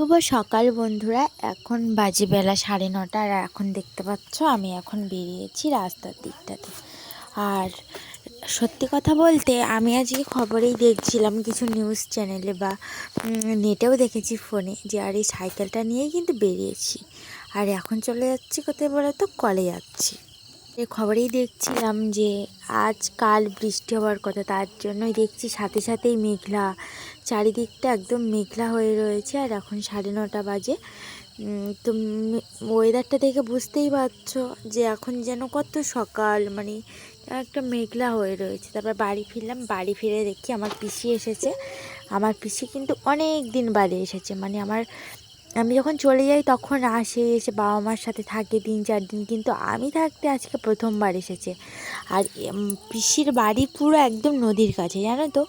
শুভ সকাল বন্ধুরা, এখন বাজে বেলা সাড়ে নটা আর এখন দেখতে পাচ্ছ আমি এখন বেরিয়েছি রাস্তার দিকটাতে। আর সত্যি কথা বলতে আমি আজকে খবরেই দেখছিলাম কিছু নিউজ চ্যানেলে বা নেটেও দেখেছি ফোনে যে, আর এই সাইকেলটা নিয়েই কিন্তু বেরিয়েছি। আর এখন চলে যাচ্ছি কোথায় বলে তো কলে যাচ্ছি। এ খবরেই দেখছিলাম যে আজ কাল বৃষ্টি হওয়ার কথা, তার জন্যই দেখছি সাথে সাথেই মেঘলা। চারিদিকটা একদম মেঘলা হয়ে রয়েছে আর এখন সাড়ে নটা বাজে। তো ওয়েদারটা দেখে বুঝতেই পারছ যে এখন যেন কত সকাল মানে একটা মেঘলা হয়ে রয়েছে। তারপর বাড়ি ফিরলাম, বাড়ি ফিরে দেখি আমার পিসি এসেছে। আমার পিসি কিন্তু অনেক দিন বাদে এসেছে মানে আমার আমি যখন চলে যাই তখন আসে, এসে বাবা মার সাথে থাকে তিন চার দিন। কিন্তু আমি থাকতে আজকে প্রথমবার এসেছে। আর পিসির বাড়ি পুরো একদম নদীর কাছে, জানো তো?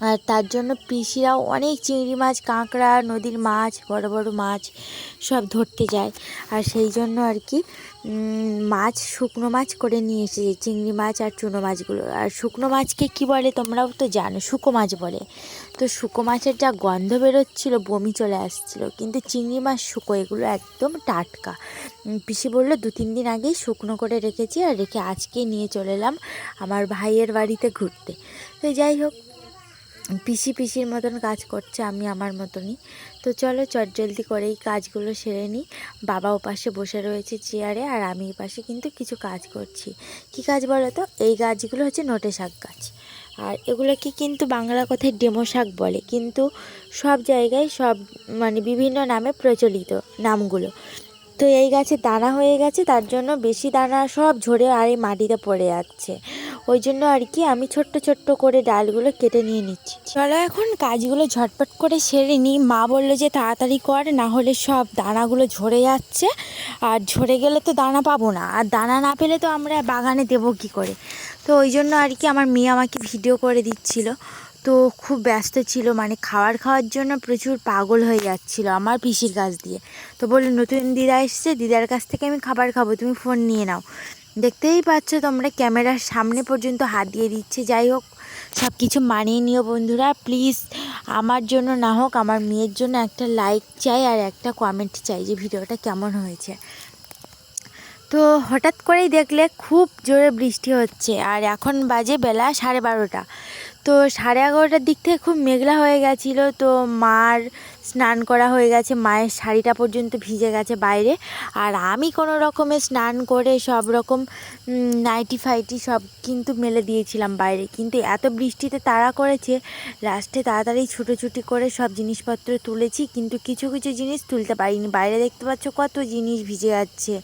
আর তার জন্য পিসিরাও অনেক চিংড়ি মাছ, কাঁকড়া, নদীর মাছ, বড় বড় মাছ সব ধরতে যায়। আর সেই জন্য আর কি মাছ, শুকনো মাছ করে নিয়ে এসেছে, চিংড়ি মাছ আর চুনো মাছগুলো। আর শুকনো মাছকে কি বলে তোমরাও তো জানো, শুকো মাছ বলে। তো শুকো মাছের যা গন্ধ বেরোচ্ছিল, বমি চলে আসছিল। কিন্তু চিংড়ি মাছ, শুকো, এগুলো একদম টাটকা। পিসি বলল, দু তিন দিন আগেই শুকনো করে রেখেছি আর রেখে আজকেই নিয়ে চলে এলাম আমার ভাইয়ের বাড়িতে ঘুরতে। তো যাই হোক পিসি পিসির মতন কাজ করছে আমি আমার মতনই। তো চলো চটজলদি করে এই কাজগুলো সেরে নিই। বাবা ও পাশে বসে রয়েছে চেয়ারে আর আমি এই পাশে কিন্তু কিছু কাজ করছি। কি কাজ বলো তো? এই গাছগুলো হচ্ছে নোটে শাক গাছ। আর এগুলোকে কিন্তু বাংলা কথায় ডেমো শাক বলে। কিন্তু সব জায়গায় সব মানে বিভিন্ন নামে প্রচলিত নামগুলো। তো এই গাছে দানা হয়ে গেছে, তার জন্য বেশি দানা সব ঝরে আর এই মাটিতে পড়ে যাচ্ছে ওই জন্য আর কি আমি ছোট্ট ছোট্ট করে ডালগুলো কেটে নিয়ে নিচ্ছি। চলো এখন কাজগুলো ঝটপট করে সেরে নিই। মা বলল যে তাড়াতাড়ি কর, না হলে সব দানাগুলো ঝরে যাচ্ছে। আর ঝরে গেলে তো দানা পাবো না। আর দানা না পেলে তো আমরা বাগানে দেবো কী করে? তো ওই জন্য আর কি আমার মেয়ে আমাকে ভিডিও করে দিচ্ছিল। তো খুব ব্যস্ত ছিল মানে খাবার খাওয়ার জন্য প্রচুর পাগল হয়ে যাচ্ছিল আমার পিসির কাছ দিয়ে। তো বলল, নতুন দিদা এসছে, দিদার কাছ থেকে আমি খাবার খাব, তুমি ফোন নিয়ে নাও। দেখতেই পাচ্ছ তোমরা ক্যামেরার সামনে পর্যন্ত হাত দিয়ে দিচ্ছে। যাই হোক সব কিছু মানিয়ে নিও বন্ধুরা। প্লিজ, আমার জন্য না হোক, আমার মেয়ের জন্য একটা লাইক চাই আর একটা কমেন্ট চাই যে ভিডিওটা কেমন হয়েছে। তো হঠাৎ করেই দেখলে খুব জোরে বৃষ্টি হচ্ছে আর এখন বাজে বেলা সাড়ে বারোটা। তো সাড়ে এগারোটার দিক থেকে খুব মেঘলা হয়ে গেছিল। তো মার স্নান করা হয়ে গেছে, মায়ের শাড়িটা পর্যন্ত ভিজে গেছে বাইরে। আর আমি কোনো রকমে স্নান করে সব রকম নাইটি ফাইটি সব কিন্তু মেলে দিয়েছিলাম বাইরে। কিন্তু এত বৃষ্টিতে তাড়া করেছে, লাস্টে তাড়াতাড়ি ছুটোছুটি করে সব জিনিসপত্র তুলেছি, কিন্তু কিছু কিছু জিনিস তুলতে পারিনি। বাইরে দেখতে পাচ্ছ কত জিনিস ভিজে যাচ্ছে।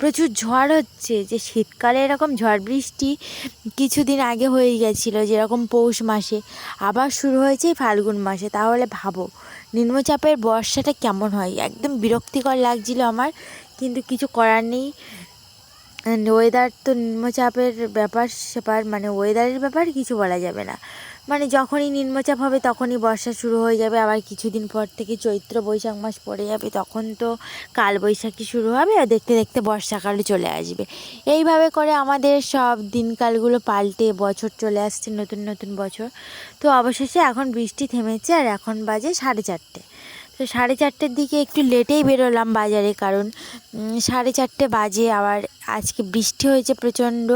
প্রচুর ঝড় হচ্ছে, যে শীতকালে এরকম ঝড় বৃষ্টি কিছুদিন আগে হয়ে গেছিল, যেরকম পৌষ মাসে। আবার শুরু হয়েছে ফাল্গুন মাসে, তাহলে ভাবো। নিম্নচাপের বর্ষাটা কেমন হয়? একদম বিরক্তিকর লাগছিল আমার, কিন্তু কিছু করার নেই। ওয়েদার তো নিম্নচাপের ব্যাপার, সেপার মানে ওয়েদারের ব্যাপার কিছু বলা যাবে না। মানে যখনই নিম্নচাপ হবে তখনই বর্ষা শুরু হয়ে যাবে, আবার কিছুদিন পর থেকে চৈত্র বৈশাখ মাস পড়ে যাবে, তখন তো কাল বৈশাখী শুরু হবে আর দেখতে দেখতে বর্ষাকালে চলে আসবে। এইভাবে করে আমাদের সব দিনকালগুলো পাল্টে বছর চলে আসছে, নতুন নতুন বছর। তো অবশেষে এখন বৃষ্টি থেমেছে আর এখন বাজে সাড়ে চারটে। তো সাড়ে চারটের দিকে একটু লেটেই বেরোলাম বাজারে কারণ সাড়ে চারটে বাজে আবার আজকে বৃষ্টি হয়েছে প্রচণ্ড,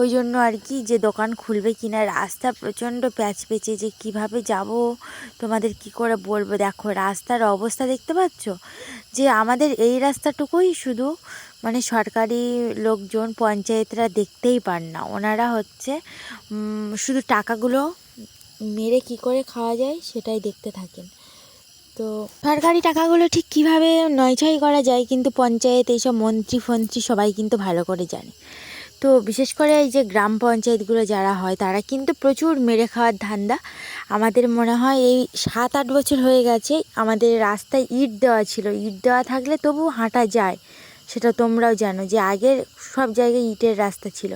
ওই জন্য আর কি যে দোকান খুলবে কিনা রাস্তা প্রচণ্ড প্যাচ পেঁচে যে কীভাবে যাব, তোমাদের কি করে বলব? দেখো রাস্তার অবস্থা দেখতে পাচ্ছ? যে আমাদের এই রাস্তাটুকুই শুধু মানে সরকারি লোকজন, পঞ্চায়েতরা দেখতেই পান না। ওনারা হচ্ছে শুধু টাকাগুলো মেরে কি করে খাওয়া যায় সেটাই দেখতে থাকেন। তো সরকারি টাকাগুলো ঠিক কীভাবে নয়ছয় করা যায় কিন্তু পঞ্চায়েত এইসব মন্ত্রী ফন্ত্রী সবাই কিন্তু ভালো করে জানে। তো বিশেষ করে এই যে গ্রাম পঞ্চায়েতগুলো যারা হয় তারা কিন্তু প্রচুর মেরে খাওয়ার ধান্দা। আমাদের মনে হয় এই সাত আট বছর হয়ে গেছে আমাদের রাস্তায় ইট দেওয়া ছিল। ইট দেওয়া থাকলে তবু হাঁটা যায়, সেটা তোমরাও জানো যে আগের সব জায়গায় ইটের রাস্তা ছিল।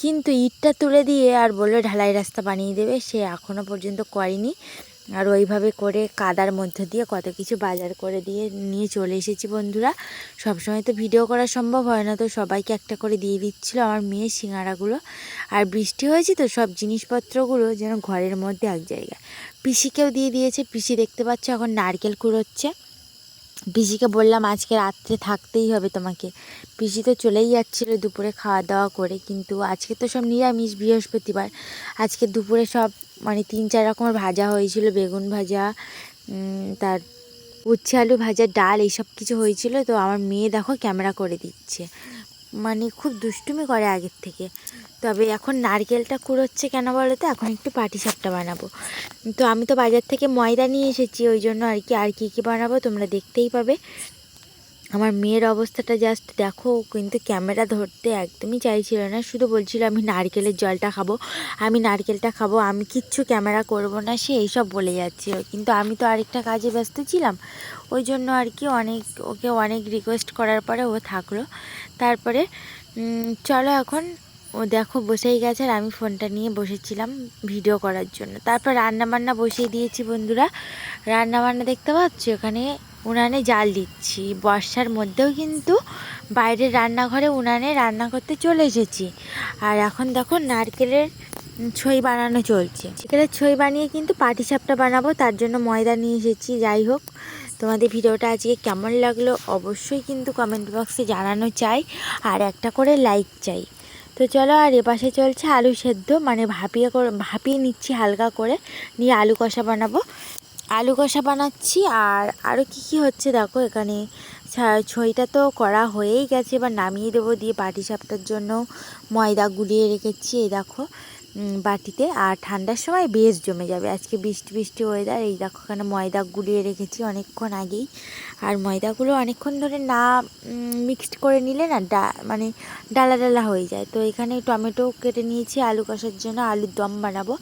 কিন্তু ইটটা তুলে দিয়ে আর বলল, ঢালাই রাস্তা বানিয়ে দেবে। সে এখনও পর্যন্ত করেনি। আর ওইভাবে করে কাদার মধ্যে দিয়ে কত কিছু বাজার করে দিয়ে নিয়ে চলে এসেছি বন্ধুরা। সবসময় তো ভিডিও করা সম্ভব হয় না, তো সবাইকে একটা করে দিয়ে দিচ্ছিল আমার মেয়ে সিঙ্গারাগুলো। আর বৃষ্টি হয়েছে তো সব জিনিসপত্রগুলো যেন ঘরের মধ্যে এক জায়গায়। পিসিকেও দিয়ে দিয়েছে, পিসি দেখতে পাচ্ছ এখন নারকেল কুড়োচ্ছে। পিসিকে বললাম, আজকে রাত্রে থাকতেই হবে তোমাকে। পিসি তো চলেই যাচ্ছিল দুপুরে খাওয়া দাওয়া করে, কিন্তু আজকে তো সব নিরামিষ বৃহস্পতিবার। আজকে দুপুরে সব মানে তিন, চার রকমের ভাজা হয়েছিল, বেগুন ভাজা তার উচ্ছে আলু ভাজা, ডাল, এইসব কিছু হয়েছিল। তো আমার মেয়ে দেখো ক্যামেরা করে দিচ্ছে। মানে খুব দুষ্টুমি করে আগের থেকে। তবে এখন নারকেলটা কুড়োচ্ছে কেন বলো তো এখন একটু পাটি সাপটা বানাবো। তো আমি তো বাজার থেকে ময়দা নিয়ে এসেছি, ওই জন্য আর কি, আর কী কী বানাবো তোমরা দেখতেই পাবে। আমার মেয়ের অবস্থাটা জাস্ট দেখো, কিন্তু ক্যামেরা ধরতে একদমই চাইছিল না। শুধু বলছিল, আমি নারকেলের জলটা খাব, আমি নারকেলটা খাব, আমি কিচ্ছু ক্যামেরা করব না। সে এইসব বলে যাচ্ছিল। কিন্তু আমি তো আরেকটা কাজে ব্যস্ত ছিলাম। ওই জন্য আর কি অনেক, ওকে অনেক রিকোয়েস্ট করার পরে ও থাকল। তারপরে চলো এখন, ও দেখো বসেই গেছে আর আমি ফোনটা নিয়ে বসেছিলাম ভিডিও করার জন্য। তারপর রান্না বান্না বসিয়ে দিয়েছি বন্ধুরা। রান্নাবান্না দেখতে পাচ্ছ এখানে? উনানে জাল দিচ্ছি। বর্ষার মধ্যেও কিন্তু বাইরের রান্নাঘরে উনানে রান্না করতে চলে এসেছি। আর এখন দেখো নারকেলের ছই বানানো চলছে। নারকেলের ছই বানিয়ে কিন্তু পাটিসাপটা বানাবো, তার জন্য ময়দা নিয়ে এসেছি। যাই হোক, তোমাদের ভিডিওটা আজকে কেমন লাগল অবশ্যই কিন্তু কমেন্ট বক্সে জানানো চাই, আর একটা করে লাইক চাই। তো চলো, আর এপাশে চলছে আলু সেদ্ধ মানে ভাপিয়ে করে, ভাপিয়ে নিচ্ছি হালকা করে, নিয়ে আলু কষা বানাবো। আলু কষা বানাচ্ছি আর আরও কি কি হচ্ছে দেখো এখানে। ছইটা তো করা হয়েই গেছে, এবার নামিয়ে দেবো দিয়ে বাটি সাপটার জন্য ময়দা গুলিয়ে রেখেছি, এই দেখো। বাটিতে, আর ঠান্ডার সময় বেশ জমে যাবে, আজকে বৃষ্টি বৃষ্টি ওয়েদার এই দেখো এখানে ময়দা গুলিয়ে রেখেছি অনেকক্ষণ আগেই। আর ময়দাগুলো অনেকক্ষণ ধরে না মিক্সড করে নিলে না ডা মানে ডালা ডালা হয়ে যায়। তো এখানে টমেটো কেটে নিয়েছি, আলু কষার জন্য আলুর দম বানাবো।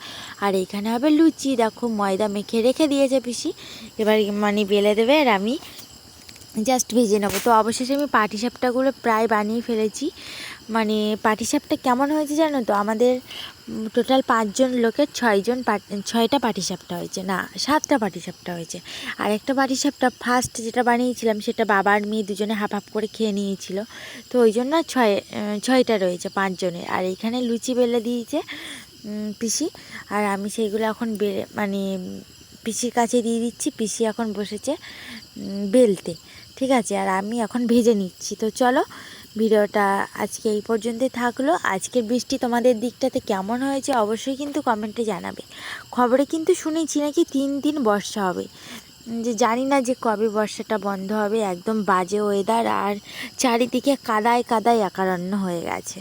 আর এখানে হবে লুচি, দেখো ময়দা মেখে রেখে দিয়েছে পিসি। এবার মানে বেলে দেবে আর আমি জাস্ট ভেজে নেব। তো অবশেষে আমি পাটিসাপটাগুলো প্রায় বানিয়ে ফেলেছি। মানে পাটিসাপটা কেমন হয়েছে জানো তো? আমাদের টোটাল পাঁচজন লোকের ছয়জন ছয়টা পাটিসাপটা হয়েছে। না, সাতটা পাটিসাপটা হয়েছে। আর একটা পাটিসাপটা ফার্স্ট যেটা বানিয়েছিলাম, সেটা বাবা আর মেয়ে দুজনে হাফ হাফ করে খেয়ে নিয়েছিল। তো ওই জন্য ছয়, ছয়টা রয়েছে পাঁচজনের। আর এখানে লুচি বেলে দিয়েছে পিসি। আর আমি সেইগুলো এখন বেলে মানে পিসির কাছে দিয়ে দিচ্ছি, পিসি এখন বসেছে বেলতে, ঠিক আছে? আর আমি এখন ভেজে নিচ্ছি। তো চলো, ভিডিওটা আজকে এই পর্যন্তই থাকল। আজকের বৃষ্টি তোমাদের দিকটাতে কেমন হয়েছে অবশ্যই কিন্তু কমেন্টে জানাবে। খবরে কিন্তু শুনেছি নাকি তিন দিন বর্ষা হবে। যে জানি না যে কবে বর্ষাটা বন্ধ হবে, একদম বাজে ওয়েদার আর চারিদিকে কাদায় কাদায় একারণ্য হয়ে গেছে।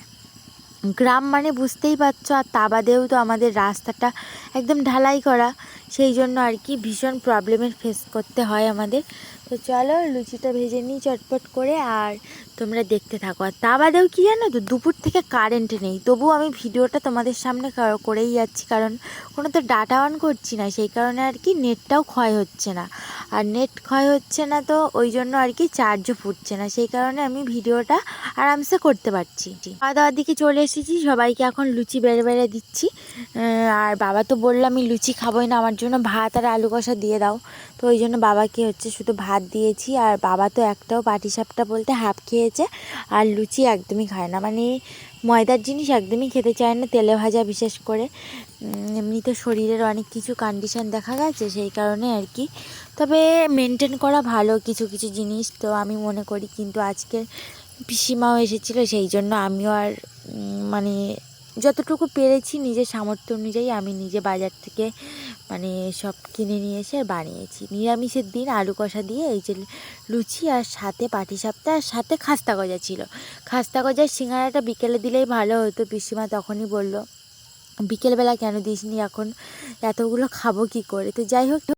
গ্রাম মানে বুঝতেই পারছ, আর তা বাদেও তো আমাদের রাস্তাটা একদম ঢালাই করা। সেই জন্য আর কি ভীষণ প্রবলেমের ফেস করতে হয় আমাদের। তো চলো লুচিটা ভেজে নিই চটপট করে আর তোমরা দেখতে থাকো। আর তা বাদেও কী জানো তো, দুপুর থেকে কারেন্ট নেই। তবুও আমি ভিডিওটা তোমাদের সামনে করেই যাচ্ছি, কারণ কোনো তো ডাটা অন করছি না, সেই কারণে আর কি নেটটাও ক্ষয় হচ্ছে না। আর নেট ক্ষয় হচ্ছে না তো ওই জন্য আর কি চার্জও ফুটছে না, সেই কারণে আমি ভিডিওটা আরামসে করতে পারছি। খাওয়া দাওয়ার দিকে চলে এসেছি, সবাইকে এখন লুচি বেড়ে বেড়ে দিচ্ছি। আর বাবা তো বলল, আমি লুচি খাবোই না, আমার জন্য ভাত আর আলু কষা দিয়ে দাও। তো ওই জন্য বাবাকে হচ্ছে, শুধু ভাত দিয়েছি আর বাবা তো একটাও পাটিসাপটা বলতে হাফ খেয়েছে আর লুচি একদমই খায় না। মানে ময়দার জিনিস একদমই খেতে চায় না তেলে ভাজা বিশেষ করে। উম, এমনিতে শরীরের অনেক কিছু কন্ডিশন দেখা গেছে সেই কারণে আর কি। তবে মেনটেন করা ভালো কিছু কিছু জিনিস তো আমি মনে করি। কিন্তু আজকে পিসিমাও এসেছিল সেই জন্য আমিও আর মানে যতটুকু পেরেছি নিজের সামর্থ্য অনুযায়ী আমি নিজে বাজার থেকে মানে সব কিনে নিয়ে এসে বানিয়েছি। নিরামিষের দিন আলু কষা দিয়ে এই যে লুচি আর সাথে পাটিসাপটা আর সাথে খাস্তা গজা ছিল। খাস্তা গজার সিঙ্গারাটা বিকেলে দিলেই ভালো হতো, পিসিমা তখনই বলল, বিকেলবেলা কেন দিসনি? এখন এতগুলো খাব কি করে? তো যাই হোক